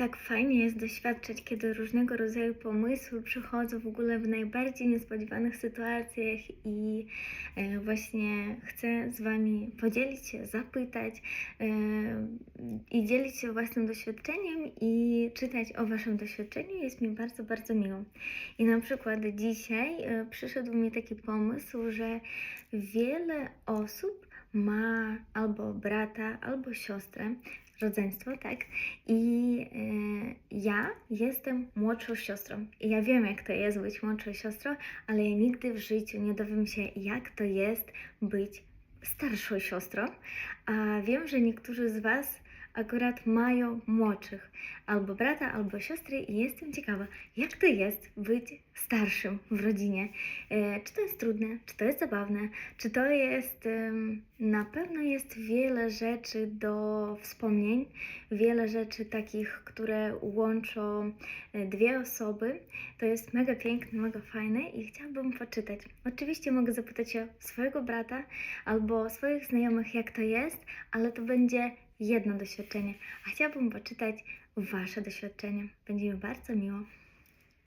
Tak fajnie jest doświadczać, kiedy różnego rodzaju pomysły przychodzą w ogóle w najbardziej niespodziewanych sytuacjach i e, właśnie chcę z Wami podzielić się, zapytać e, i dzielić się własnym doświadczeniem i czytać o Waszym doświadczeniu. Jest mi bardzo, bardzo miło. I na przykład dzisiaj e, przyszedł mi taki pomysł, że wiele osób ma albo brata, albo siostrę, rodzeństwo, tak? I e, ja jestem młodszą siostrą. I ja wiem, jak to jest być młodszą siostrą, ale ja nigdy w życiu nie dowiem się, jak to jest być starszą siostrą. A wiem, że niektórzy z Was akurat mają młodszych, albo brata, albo siostry, i jestem ciekawa, jak to jest być starszym w rodzinie. E, czy to jest trudne, czy to jest zabawne, czy to jest. na pewno jest wiele rzeczy do wspomnień, wiele rzeczy takich, które łączą e, dwie osoby. To jest mega piękne, mega fajne i chciałabym poczytać. Oczywiście mogę zapytać się swojego brata albo swoich znajomych, jak to jest, ale to będzie jedno doświadczenie, a chciałabym poczytać Wasze doświadczenie. Będzie mi bardzo miło.